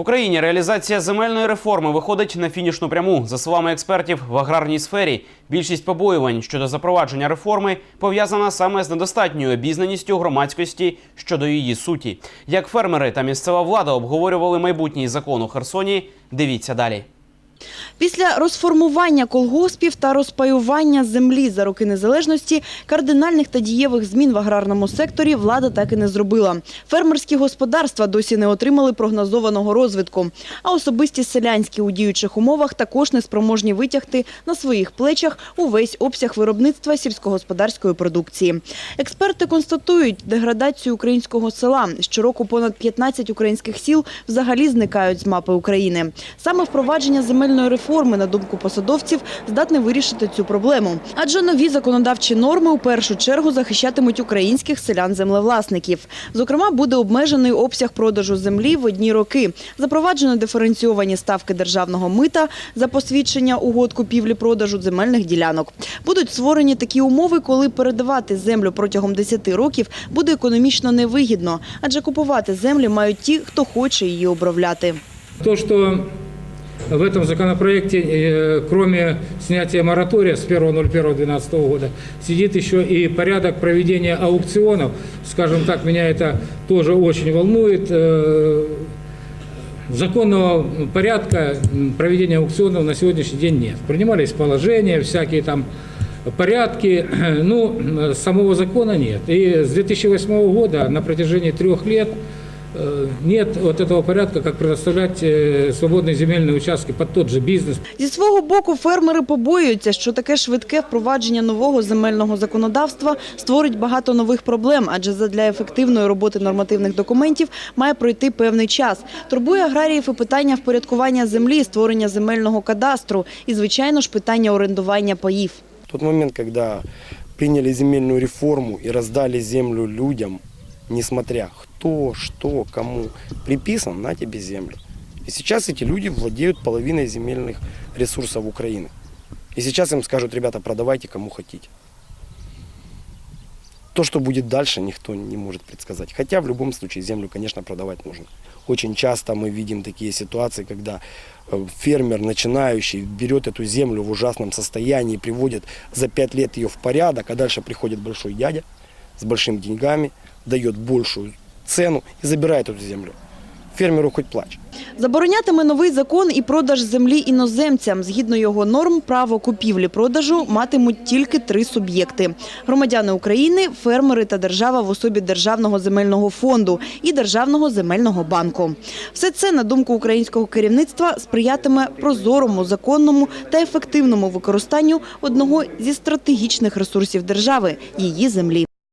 В Україні реалізація земельної реформи виходить на фінішну пряму. За словами експертів в аграрній сфері, більшість побоювань щодо запровадження реформи пов'язана саме з недостатньою обізнаністю громадськості щодо її суті. Як фермери та місцева влада обговорювали майбутній закон у Херсоні, дивіться далі. Після розформування колгоспів та розпаювання землі за роки незалежності кардинальних та дієвих змін в аграрному секторі влада так і не зробила. Фермерські господарства досі не отримали прогнозованого розвитку. А особисті селянські у діючих умовах також не спроможні витягти на своїх плечах увесь обсяг виробництва сільськогосподарської продукції. Експерти констатують деградацію українського села. Щороку понад 15 українських сіл взагалі зникають з мапи України. Саме впровадження земельної реформи, на думку посадовців, здатне вирішити цю проблему. Адже нові законодавчі норми у першу чергу захищатимуть українських селян-землевласників. Зокрема, буде обмежений обсяг продажу землі в одні роки. Запроваджено диференційовані ставки державного мита за посвідчення угод купівлі-продажу земельних ділянок. Будуть створені такі умови, коли передавати землю протягом 10 років буде економічно невигідно, адже купувати землі мають ті, хто хоче її обробляти. То, что в этом законопроекте, э, кроме снятия моратория с 1.01.2012 года, сидит еще и порядок проведения аукционов. Скажем так, меня это тоже очень волнует. Э, Законного порядка проведения аукционов на сегодняшний день нет. Принимались положения, всякие там порядки, ну, э, самого закона нет. И с 2008 года на протяжении трех лет нет вот этого порядка, как предоставлять э, свободные земельные участки под тот же бизнес. Зі свого боку, фермери побоюються, що таке швидке впровадження нового земельного законодавства створить багато нових проблем, адже задля ефективної роботи нормативних документів має пройти певний час. Турбує аграріїв і питання впорядкування землі, створення земельного кадастру і, звичайно ж, питання орендування паїв. Тот момент, когда приняли земельную реформу и раздали землю людям, Несмотря кто, что, кому, приписан на тебе землю. И сейчас эти люди владеют половиной земельных ресурсов Украины. И сейчас им скажут, ребята, продавайте кому хотите. То, что будет дальше, никто не может предсказать. Хотя в любом случае землю, конечно, продавать нужно. Очень часто мы видим такие ситуации, когда э, фермер начинающий берет эту землю в ужасном состоянии, приводит за пять лет ее в порядок, а дальше приходит большой дядя с большими деньгами, дает большую цену и забирает эту землю. Фермеру хоть плачь. Заборонятиме новий закон і продаж землі іноземцям. Згідно його норм, право купівлі-продажу матимуть тільки три суб'єкти: громадяни України, фермери та держава в особі Державного земельного фонду і Державного земельного банку. Все це, на думку українського керівництва, сприятиме прозорому, законному та ефективному використанню одного зі стратегічних ресурсів держави її землі.